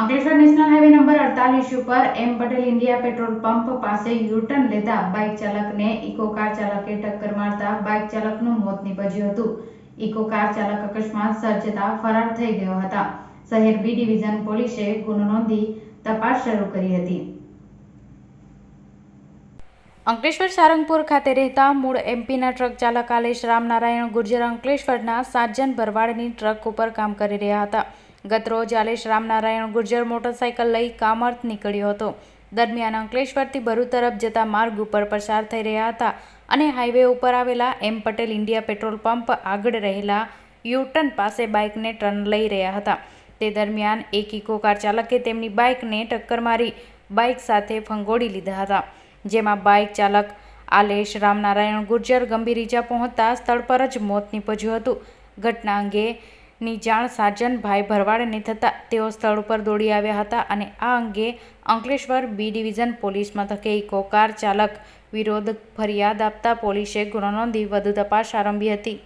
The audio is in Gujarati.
અંકલેશ્વર નેશનલ હાઈવે નંબર અડતાલીસ ઉપર M Patel India petrol pump પાસે યુટર્ન લેતા બાઇક ચાલકને ઇકો કાર ચાલકે ટક્કર મારતા બાઇક ચાલકનું મોત નીપજ્યું હતું. ઇકો કાર ચાલક અકસ્માત સર્જતા ફરાર થઈ ગયો હતા. શહેર બી ડિવિઝન પોલીસે ગુનો નોંધી તપાસ શરૂ કરી હતી. અંકલેશ્વર સારંગપુર ખાતે રહેતા મૂળ એમપીના ટ્રક ચાલક આલેશ રામનારાયણ ગુર્જર અંકલેશ્વરના સાજન ભરવાડની ટ્રક ઉપર કામ કરી રહ્યા હતા. ગતરોજ આલેશ રામનારાયણ ગુર્જર મોટરસાયકલ લઈ કામર્થ નીકળ્યો હતો. દરમિયાન અંકલેશ્વરથી ભરૂચ તરફ જતા માર્ગ ઉપર પસાર થઈ રહ્યા હતા અને હાઈવે ઉપર આવેલા M Patel India petrol pump આગળ રહેલા યુટર્ન પાસે બાઇકને ટર્ન લઈ રહ્યા હતા. તે દરમિયાન એક ઇકો કાર ચાલકે તેમની બાઇકને ટક્કર મારી બાઇક સાથે ફંગોળી લીધા હતા, જેમાં બાઇક ચાલક આલેશ રામનારાયણ ગુર્જર ગંભીર ઈજા પહોંચતા સ્થળ પર જ મોત નીપજ્યું હતું. ઘટના અંગેની જાણ સાજનભાઈ ભરવાડને થતાં તેઓ સ્થળ ઉપર દોડી આવ્યા હતા અને આ અંગે અંકલેશ્વર બી ડિવિઝન પોલીસ મથકે ઇકો કાર ચાલક વિરોધ ફરિયાદ આપતા પોલીસે ગુનો નોંધી વધુ તપાસ આરંભી હતી.